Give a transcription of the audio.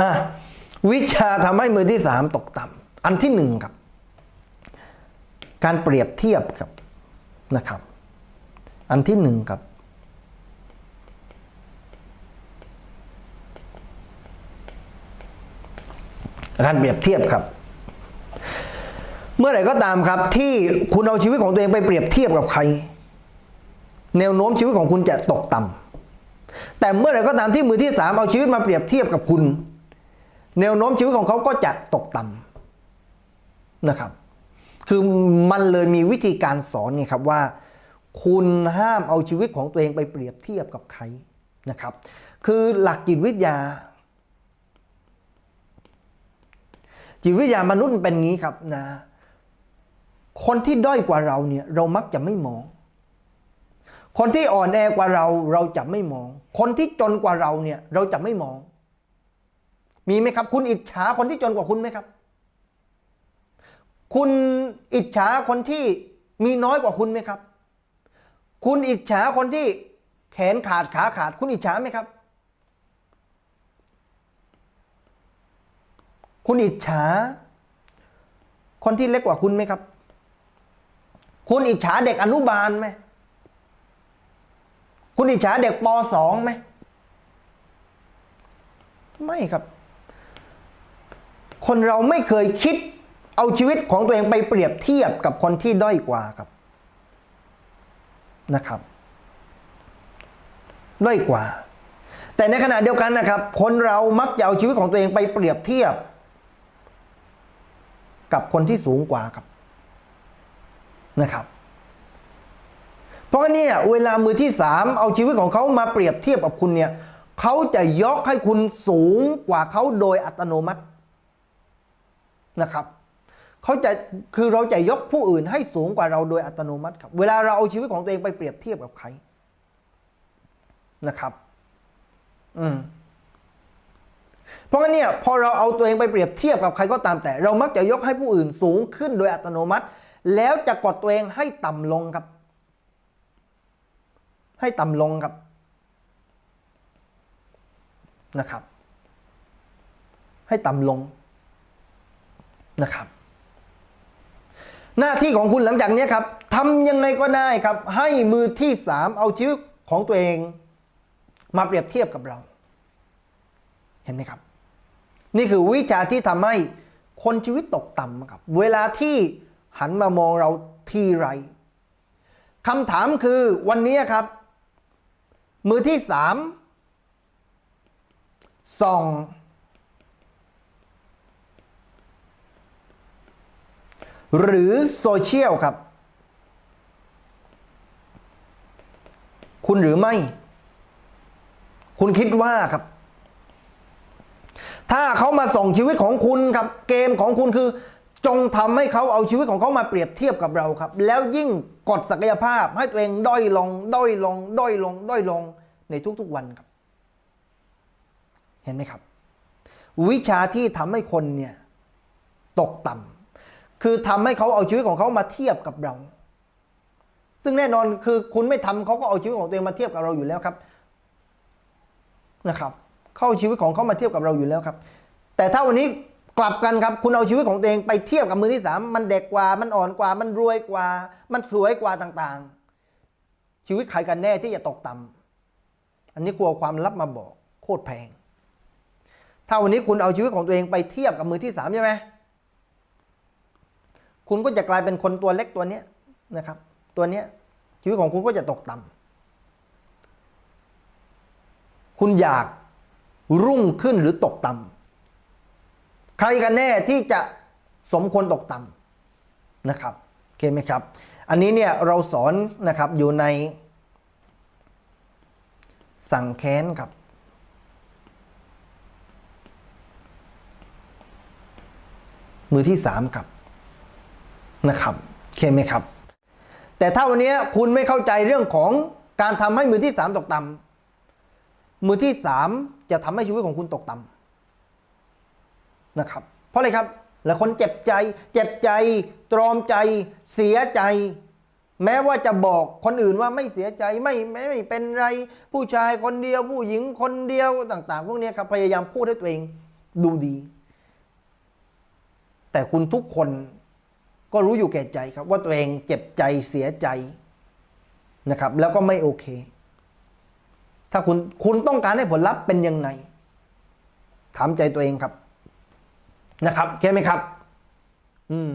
อะวิชาทำให้มือที่สามตกต่ำอันที่หนึ่งครับ การเปรียบเทียบครับนะครับ อันที่หนึ่งครับ การเปรียบเทียบครับ เมื่อไหร่ก็ตามครับ ที่คุณเอาชีวิตของตัวเองไปเปรียบเทียบกับใคร แนวโน้มชีวิตของคุณจะตกต่ำแต่เมื่อไหร่ก็ตามที่มือที่สามเอาชีวิตมาเปรียบเทียบกับคุณ แนวโน้มชีวิตของเขาก็จะตกต่ำนะครับ คือมันเลยมีวิธีการสอนนี่ครับว่า คุณห้ามเอาชีวิตของตัวเองไปเปรียบเทียบกับใครนะครับ คือหลักจิตวิทยา จิตวิทยามนุษย์เป็นงี้ครับนะคนที่ด้อยกว่าเราเนี่ยเรามักจะไม่มอง คนที่อ่อนแอกว่าเราเราจะไม่มอง คนที่จนกว่าเราเนี่ยเราจะไม่มอง มีไหมครับ คุณอิจฉาคนที่จนกว่าคุณไหมครับ คุณอิจฉาคนที่มีน้อยกว่าคุณไหมครับ คุณอิจฉาคนที่แขนขาดขาขาด คุณอิจฉาไหมครับ คุณอิจฉา คนที่เล็กกว่าคุณไหมครับ คุณอิจฉาเด็กอนุบาลไหมคุณอิจฉาเด็กปสองไหมไม่ครับ คนเราไม่เคยคิดเอาชีวิตของตัวเองไปเปรียบเทียบกับคนที่ด้อยกว่าครับนะครับ ด้อยกว่า แต่ในขณะเดียวกันนะครับ คนเรามักจะเอาชีวิตของตัวเองไปเปรียบเทียบ กับคนที่สูงกว่าครับนะครับ เพราะเนี่ยเวลามือที่สามเอาชีวิตของเขามาเปรียบเทียบกับคุณเนี่ยเขาจะยกให้คุณสูงกว่าเขาโดยอัตโนมัติ นะครับเขาจะคือเราจะยกผู้อื่นให้สูงกว่าเราโดยอัตโนมัติครับ เวลาเราเอาชีวิตของตัวเองไปเปรียบเทียบกับใครนะครับ อืมเพราะงั้นเนี่ยพอเราเอาตัวเองไปเปรียบเทียบกับใครก็ตามแต่ เรามักจะยกให้ผู้อื่นสูงขึ้นโดยอัตโนมัติ แล้วจะกดตัวเองให้ต่ำลงครับ ให้ต่ำลงครับนะครับ ให้ต่ำลง นะครับ หน้าที่ของคุณหลังจากนี้ครับทำยังไงก็ได้ครับ ให้มือที่สามเอาชีวิตของตัวเอง มาเปรียบเทียบกับเรา เห็นไหมครับ นี่คือวิชาที่ทำให้คนชีวิตตกต่ำครับ เวลาที่หันมามองเราทีไรคำถามคือวันนี้ครับ มือที่สามส่อง หรือโซเชียลครับ คุณหรือไม่ คุณคิดว่าครับ ถ้าเขามาส่งชีวิตของคุณครับ เกมของคุณคือ จงทำให้เขาเอาชีวิตของเขามาเปรียบเทียบกับเราครับ แล้วยิ่งกดศักยภาพให้ตัวเองด้อยลง ด้อยลง ด้อยลง ด้อยลงในทุกๆวันครับ เห็นไหมครับ วิชาที่ทำให้คนเนี่ย ตกต่ำ คือทำให้เขาเอาชีวิตของเขามาเทียบกับเรา ซึ่งแน่นอนคือคุณไม่ทำเขาก็เอาชีวิตของตัวเองมาเทียบกับเราอยู่แล้วครับนะครับเข้าชีวิตของเขามาเทียบกับเราอยู่แล้วครับ แต่ถ้าวันนี้กลับกันครับ คุณเอาชีวิตของตัวเองไปเทียบกับมือที่สามมันเด็กกว่ามันอ่อนกว่า มันรวยกว่า มันสวยกว่าต่างๆ ชีวิตใครกันแน่ที่จะตกต่ำอันนี้กลัวความลับมาบอกโคตรแพง ถ้าวันนี้คุณเอาชีวิตของตัวเองไปเทียบกับมือที่สามใช่ไหม คุณก็จะกลายเป็นคนตัวเล็กตัวเนี้ยนะครับ ตัวเนี้ยชีวิตของคุณก็จะตกต่ำคุณอยากรุ่งขึ้นหรือตกต่ำใครกันแน่ที่จะสมควรตกต่ำนะครับโอเคไหมครับ อันนี้เนี่ยเราสอนนะครับอยู่ในสั่งแค้นครับมือที่สามครับ นะครับโอเคไหมครับ แต่ถ้าวันนี้คุณไม่เข้าใจเรื่องของการทำให้มือที่สามตกต่ำมือที่สามจะทำให้ชีวิตของคุณตกต่ำนะครับ เพราะอะไรครับหลายคนเจ็บใจ เจ็บใจ ตรอมใจ เสียใจ แม้ว่าจะบอกคนอื่นว่าไม่เสียใจไม่ไม่ไม่เป็นไร ผู้ชายคนเดียว ผู้หญิงคนเดียวต่าง ๆ พวกนี้ครับพยายามพูดให้ตัวเองดูดี แต่คุณทุกคน ก็รู้อยู่แก่ใจครับ ว่าตัวเองเจ็บใจเสียใจนะครับ แล้วก็ไม่โอเค ถ้าคุณคุณต้องการให้ผลลัพธ์เป็นยังไง ถามใจตัวเองครับนะครับเข้าไหมครับ อืม